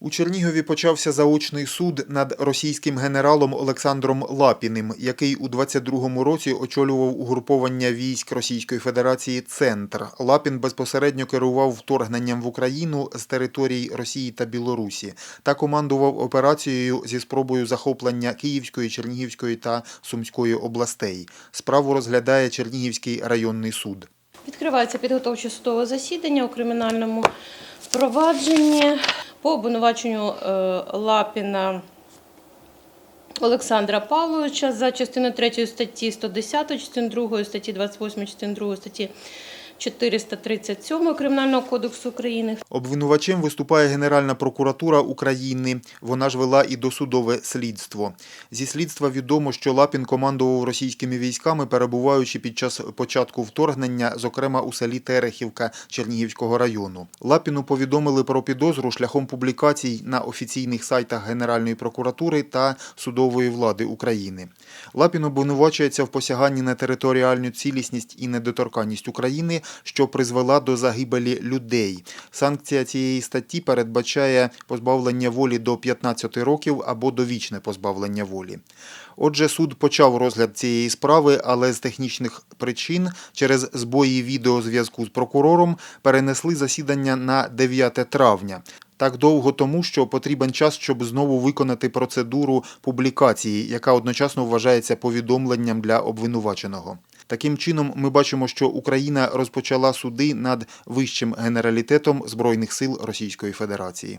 У Чернігові почався заочний суд над російським генералом Олександром Лапіним, який у 22-му році очолював угруповання військ Російської Федерації «Центр». Лапін безпосередньо керував вторгненням в Україну з територій Росії та Білорусі та командував операцією зі спробою захоплення Київської, Чернігівської та Сумської областей. Справу розглядає Чернігівський районний суд. Відкривається підготовче судове засідання у кримінальному провадженні по обвинуваченню е, Лапіна Олександра Павловича за частиною 3 статті 110, частиною 2 статті 28, частиною 2 статті 437 Кримінального кодексу України. Обвинувачем виступає Генеральна прокуратура України. Вона ж вела і досудове слідство. Зі слідства відомо, що Лапін командував російськими військами, перебуваючи під час початку вторгнення, зокрема у селі Терехівка Чернігівського району. Лапіну повідомили про підозру шляхом публікацій на офіційних сайтах Генеральної прокуратури та судової влади України. Лапін обвинувачується в посяганні на територіальну цілісність і недоторканність України, що призвела до загибелі людей. Санкція цієї статті передбачає позбавлення волі до 15 років або довічне позбавлення волі. Отже, суд почав розгляд цієї справи, але з технічних причин через збої відеозв'язку з прокурором перенесли засідання на 9 травня. Так довго тому, що потрібен час, щоб знову виконати процедуру публікації, яка одночасно вважається повідомленням для обвинуваченого. Таким чином, ми бачимо, що Україна розпочала суди над вищим генералітетом Збройних сил Російської Федерації.